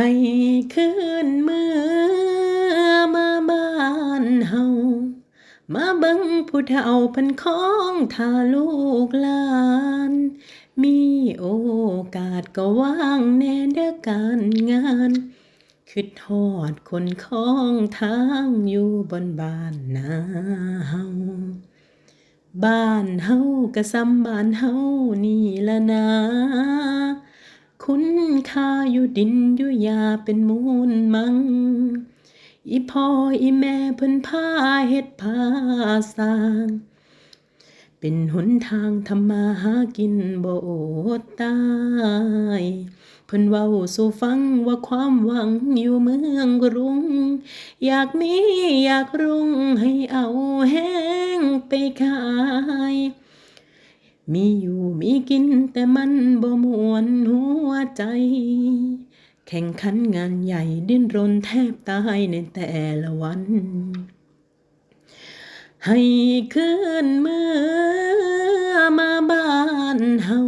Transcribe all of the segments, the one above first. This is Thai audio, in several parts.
ให้คืนเมื่อมาบ้านเฮา มาเบิ่งผู้เฒ่าเพิ่นของทาลูกหลาน มีโอกาสก็ว่างแน่เด้อการงานคิดฮอดคนของทางอยู่บนบ้านนาเฮา บ้านเฮาก็ส่ำบ้านเฮานี่ละนะ คุณค่าอยู่ดินอยู่หญ้าเป็นมูลมัง อีพ่ออีแม่เพิ่นพาเฮ็ดพาสร้าง เป็นหนทางทำมาหากินบ่อดตายเพิ่นเว้าสู่ฟังว่าความหวังอยู่เมืองกรุง อยากมีอยากรุ่งให้เอาแห้งไปขาย มีอยู่มีกินแต่มันบ่มวน ใจ แข่งขันงานใหญ่ดิ้นรนแทบตายในแต่ละวัน ให้คืนเมื่อมาบ้านเฮา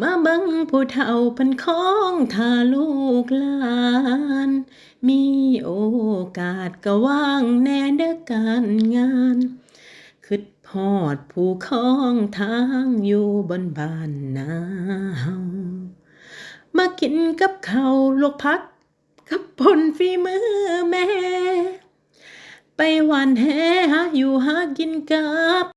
มาบิ่งผู้เฒ่าเพิ่นของทาลูกหลาน มีโอกาสก็ว่างแน่เด้อการงานคิดฮอดผู้ของทางอยู่บนบ้านนาเฮา มากินกับเขาลวกพัก กับผลฝีมือแม่ ไปหวานแหหาอยู่หากินกับ